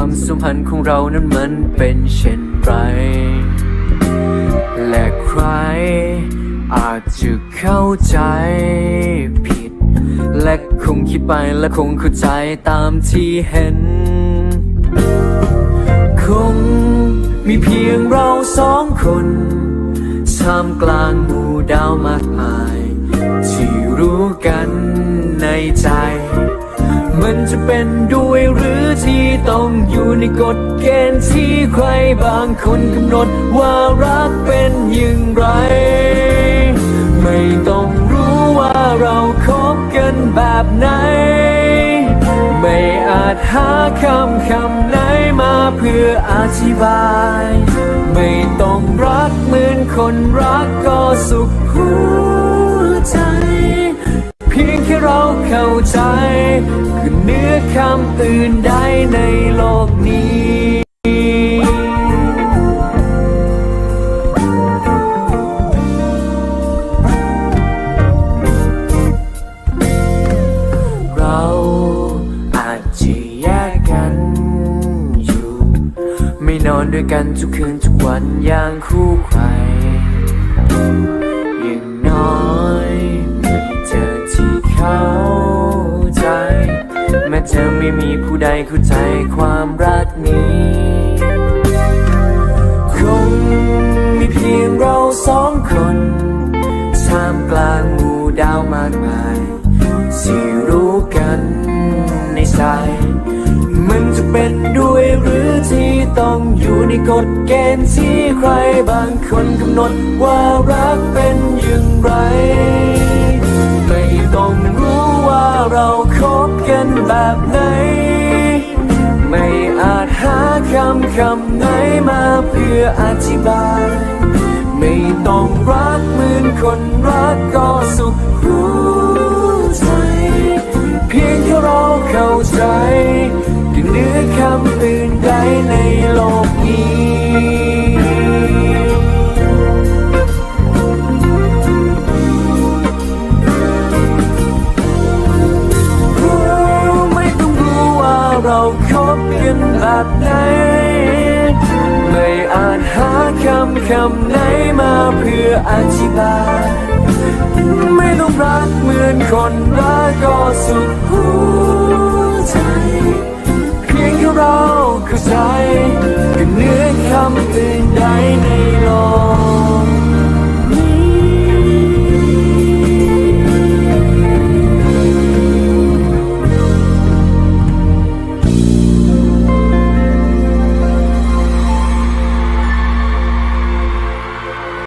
ความสัมพันธ์ของเรานั้นมันเป็นเช่นไร และใคร อาจจะเข้าใจผิด และคงคิดไปและคงเข้าใจตามที่เห็น คงมีเพียงเราสองคนท่ามกลางหมู่ดาวมากมาย ที่รู้กันในใจ มันจะเป็นด้วยหรือที่ต้องอยู่ในกฎเกณฑ์ที่ใครบางคนกำหนดว่ารักเป็นอย่างไร ไม่ต้องรู้ว่าเราคบกันแบบไหน ไม่อาจหาคำคำไหนมาเพื่ออธิบาย ไม่ต้องรักเหมือนคนรักก็สุข คือเนื้อคำอื่นใดในโลกนี้เราอาจจะแยกกันอยู่ไม่นอนด้วยกันทุกคืนทุกวันอย่างคู่ใคร ไม่มีผู้ใดเข้าใจความรักนี้ คงมีเพียงเราสองคนท่ามกลางหมู่ดาวมากมายที่รู้กันในใจมันจะเป็นด้วยหรือที่ต้องอยู่ในกฎเกณฑ์ที่ใครบางคนกำหนดว่ารักเป็นอย่างไร ไม่ต้องรู้ว่าเราคบกันแบบไหนำคำไหนมาเพื่ออธิบาย ไม่ต้องรักเหมือนคนรักก็สุขหัวใจ เพียงแค่เราเข้าใจถึงเนื้อคำอื่นใดในโลกนี้ คบกันแบบไหน ไม่อาจหาคำคำไหนมาเพื่ออธิบาย ไม่ต้องรักเหมือนคนรักก็สุดหัวใจ เพียงแค่เราเข้าใจ